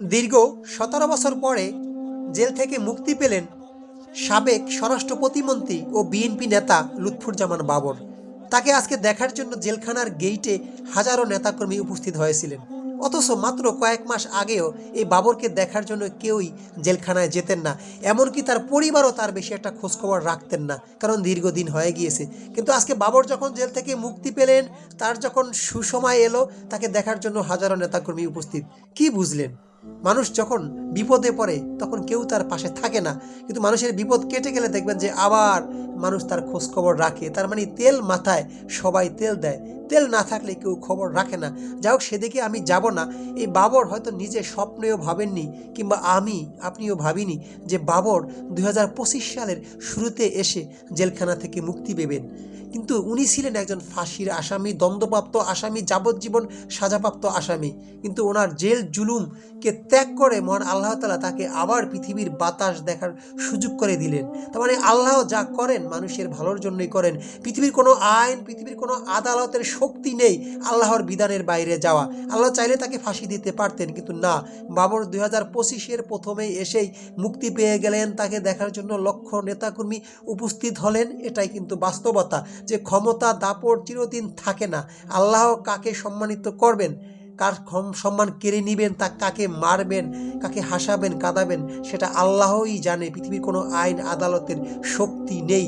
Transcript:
দীর্ঘ সতেরো বছর পরে জেল থেকে মুক্তি পেলেন সাবেক স্বরাষ্ট্র প্রতিমন্ত্রী ও বিএনপি নেতা লুৎফুজ্জামান বাবর। তাকে আজকে দেখার জন্য জেলখানার গেইটে হাজারো নেতাকর্মী উপস্থিত হয়েছিলেন। অথচ মাত্র কয়েক মাস আগেও এই বাবরকে দেখার জন্য কেউই জেলখানায় যেতেন না। এমনকি তার পরিবারও তার বেশি একটা খোঁজখবর রাখতেন না, কারণ দীর্ঘদিন হয়ে গিয়েছে। কিন্তু আজকে বাবর যখন জেল থেকে মুক্তি পেলেন, তার যখন সুসময় এলো, তাকে দেখার জন্য হাজারো নেতাকর্মী উপস্থিত। কি বুঝলেন? মানুষ যখন বিপদে পড়ে, তখন কেউ তার পাশে থাকে না। কিন্তু মানুষের বিপদ কেটে গেলে দেখবেন যে আবার মানুষ তার খোঁজ খবর রাখে। তার মানে তেল মাথায় সবাই তেল দেয়। তেল না থাকলে কেউ খবর রাখে না। যাই হোক, সেদিকে আমি যাব না। এই বাবর হয়তো নিজে স্বপ্নেও ভাবেননি, কিংবা আমি, আপনিও ভাবিনি যে বাবর দুই হাজার পঁচিশ সালের শুরুতে এসে জেলখানা থেকে মুক্তি পেবেন। কিন্তু উনি ছিলেন একজন ফাঁসির আসামি দ্বন্দ্বপ্রাপ্ত আসামি, যাবজ্জীবন সাজাপ্রাপ্ত আসামি। কিন্তু ওনার জেল জুলুমকে ত্যাগ করে মহান আল্লাহ তালা তাকে আবার পৃথিবীর বাতাস দেখার সুযোগ করে দিলেন। তার মানে আল্লাহ যা করেন মানুষের ভালোর জন্যই করেন। পৃথিবীর কোনো আইন, পৃথিবীর কোনো আদালতের শক্তি নেই আল্লাহর বিধানের বাইরে যাওয়া। আল্লাহ চাইলে তাকে ফাঁসি দিতে পারতেন, কিন্তু না। বাবর দুই হাজার পঁচিশের প্রথমেই এসেই মুক্তি পেয়ে গেলেন, তাকে দেখার জন্য লক্ষ নেতাকর্মী উপস্থিত হলেন। এটাই কিন্তু বাস্তবতা যে ক্ষমতা দাপট চিরদিন থাকে না। আল্লাহ কাকে সম্মানিত করবেন? কার সম্মান কেড়ে নিবেন, তা কাকে মারবেন, কাকে হাসাবেন, কাঁদাবেন, সেটা আল্লাহই জানে। পৃথিবীর কোনো আইন, আদালতের শক্তি নেই।